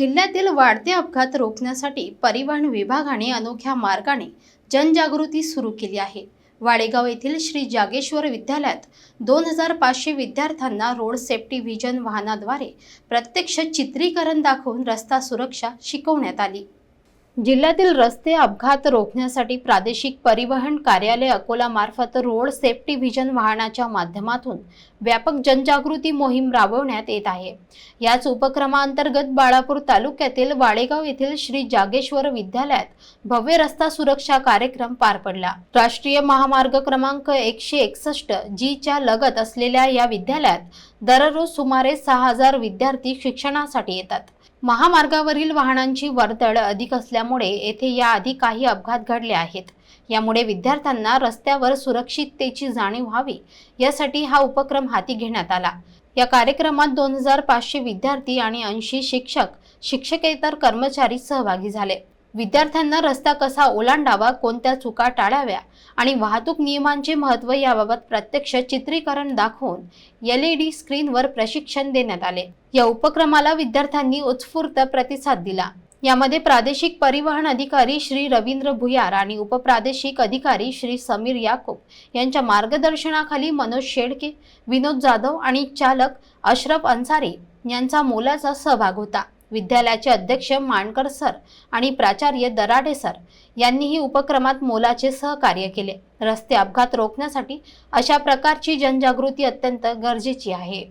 जिल्ह्यातील वाढते अपघात रोखण्यासाठी परिवहन विभागाने अनोख्या मार्गाने जनजागृती सुरू केली आहे. वाडेगाव येथील श्री जागेश्वर विद्यालयात दोन हजार पाचशे विद्यार्थ्यांना रोड सेफ्टी व्हिजन वाहनाद्वारे प्रत्यक्ष चित्रीकरण दाखवून रस्ता सुरक्षा शिकवण्यात आली. जिल्ह्यातील रस्ते अपघात रोखण्यासाठी प्रादेशिक परिवहन कार्यालय अकोला मार्फत रोड सेफ्टी व्हिजन वाहनाच्या माध्यमातून व्यापक जनजागृती मोहीम राबवण्यात येत आहे. याच उपक्रमांतर्गत बाळापूर तालुक्यातील वाडेगाव येथील श्री जागेश्वर विद्यालयात भव्य रस्ता सुरक्षा कार्यक्रम पार पडला. राष्ट्रीय महामार्ग क्रमांक एकशे एकसष्ट जीच्या लगत असलेल्या या विद्यालयात दररोज सुमारे सहा हजार विद्यार्थी शिक्षणासाठी येतात. महामार्गावरील वाहनांची वर्दळ अधिक असल्या असल्यामुळे येथे याआधी काही अपघात घडले आहेत. यामुळे विद्यार्थ्यांना रस्त्यावर सुरक्षिततेची जाणीव व्हावी यासाठी हा उपक्रम हाती घेण्यात आला. या कार्यक्रमात दोन हजार पाचशे विद्यार्थी आणि ऐंशी शिक्षक शिक्षकेतर कर्मचारी सहभागी झाले. विद्यार्थ्यांना रस्ता कसा ओलांडावा कोणत्या चुका टाळाव्या आणि वाहतूक नियमांचे महत्त्व याबाबत प्रत्यक्ष चित्रीकरण दाखवून एल ई डी स्क्रीनवर प्रशिक्षण देण्यात आले. या उपक्रमाला विद्यार्थ्यांनी उत्स्फूर्त प्रतिसाद दिला. यामध्ये प्रादेशिक परिवहन अधिकारी श्री रवींद्र भुयार आणि उपप्रादेशिक अधिकारी श्री समीर याकूब यांच्या मार्गदर्शनाखाली मनोज शेडके विनोद जाधव आणि चालक अशरफ अन्सारी यांचा मोलाचा सहभाग होता. विद्यालयाचे अध्यक्ष माणकर सर आणि प्राचार्य दराडे सर यांनीही उपक्रमात मोलाचे सहकार्य केले. रस्ते अपघात रोखण्यासाठी अशा प्रकारची जनजागृती अत्यंत गरजेची आहे.